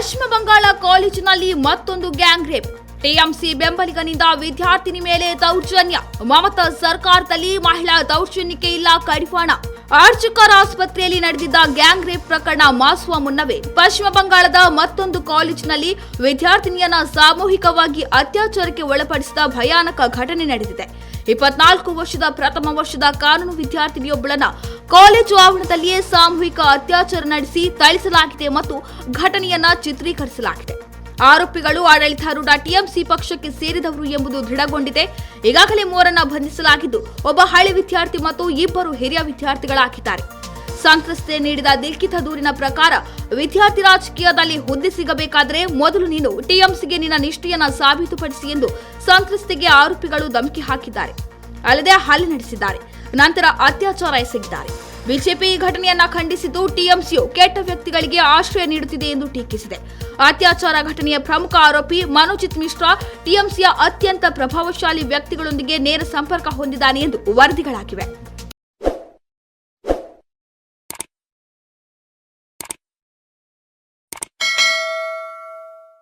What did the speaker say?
ಪಶ್ಚಿಮ ಬಂಗಾಳ ಕಾಲೇಜಿನಲ್ಲಿ ಮತ್ತೊಂದು ಗ್ಯಾಂಗ್ ರೇಪ್. ಟಿಎಂಸಿ ಬೆಂಬಲಿಗನಿಂದ ವಿದ್ಯಾರ್ಥಿನಿ ಮೇಲೆ ದೌರ್ಜನ್ಯ. ಮಮತಾ ಸರ್ಕಾರದಲ್ಲಿ ಮಹಿಳಾ ದೌರ್ಜನ್ಯಕ್ಕೆ ಇಲ್ಲ ಕಡಿವಾಣ. ಆರ್ಚಕರ್ ಆಸ್ಪತ್ರೆಯಲ್ಲಿ ನಡೆದಿದ್ದ ಗ್ಯಾಂಗ್ ರೇಪ್ ಪ್ರಕರಣ ಮಾಸುವ ಮುನ್ನವೇ ಪಶ್ಚಿಮ ಬಂಗಾಳದ ಮತ್ತೊಂದು ಕಾಲೇಜಿನಲ್ಲಿ ವಿದ್ಯಾರ್ಥಿನಿಯನ್ನ ಸಾಮೂಹಿಕವಾಗಿ ಅತ್ಯಾಚಾರಕ್ಕೆ ಒಳಪಡಿಸಿದ ಭಯಾನಕ ಘಟನೆ ನಡೆದಿದೆ. ಇಪ್ಪತ್ನಾಲ್ಕು ವರ್ಷದ ಪ್ರಥಮ ವರ್ಷದ ಕಾನೂನು ವಿದ್ಯಾರ್ಥಿನಿಯೊಬ್ಬಳನ್ನ ಕಾಲೇಜು ಆವರಣದಲ್ಲಿಯೇ ಸಾಮೂಹಿಕ ಅತ್ಯಾಚಾರ ನಡೆಸಿ ಥಳಿಸಲಾಗಿದೆ ಮತ್ತು ಘಟನೆಯನ್ನ ಚಿತ್ರೀಕರಿಸಲಾಗಿದೆ. ಆರೋಪಿಗಳು ಆಡಳಿತಾರೂಢ ಟಿಎಂಸಿ ಪಕ್ಷಕ್ಕೆ ಸೇರಿದವರು ಎಂಬುದು ದೃಢಗೊಂಡಿದೆ. ಈಗಾಗಲೇ ಮೂವರನ್ನ ಬಂಧಿಸಲಾಗಿದ್ದು, ಒಬ್ಬ ಹಳೆ ವಿದ್ಯಾರ್ಥಿ ಮತ್ತು ಇಬ್ಬರು ಹಿರಿಯ ವಿದ್ಯಾರ್ಥಿಗಳಾಗಿದ್ದಾರೆ. ಸಂತ್ರಸ್ತೆ ನೀಡಿದ ಲಿಖಿತ ದೂರಿನ ಪ್ರಕಾರ ವಿದ್ಯಾರ್ಥಿ ರಾಜಕೀಯದಲ್ಲಿ ಹುದ್ದೆ ಸಿಗಬೇಕಾದರೆ ಮೊದಲು ನೀನು ಟಿಎಂಸಿಗೆ ನಿನ್ನ ನಿಷ್ಠೆಯನ್ನ ಸಾಬೀತುಪಡಿಸಿ ಎಂದು ಸಂತ್ರಸ್ತೆಗೆ ಆರೋಪಿಗಳು ಧಮಕಿ ಹಾಕಿದ್ದಾರೆ. ಅಲ್ಲದೆ ಹಲ್ಲೆ ನಡೆಸಿದ್ದಾರೆ. ನಂತರ ಅತ್ಯಾಚಾರ ಎಸಗಿದ್ದಾರೆ. ಬಿಜೆಪಿ ಈ ಘಟನೆಯನ್ನ ಖಂಡಿಸಿದ್ದು ಟಿಎಂಸಿಯು. ಕೆಟ್ಟ ವ್ಯಕ್ತಿಗಳಿಗೆ ಆಶ್ರಯ ನೀಡುತ್ತಿದೆ ಎಂದು ಟೀಕಿಸಿದೆ. ಅತ್ಯಾಚಾರ ಘಟನೆಯ ಪ್ರಮುಖ ಆರೋಪಿ ಮನೋಜಿತ್ ಮಿಶ್ರಾ ಟಿಎಂಸಿಯ ಅತ್ಯಂತ ಪ್ರಭಾವಶಾಲಿ ವ್ಯಕ್ತಿಗಳೊಂದಿಗೆ ನೇರ ಸಂಪರ್ಕ ಹೊಂದಿದ್ದಾನೆ ಎಂದು ವರದಿಗಳಾಗಿವೆ.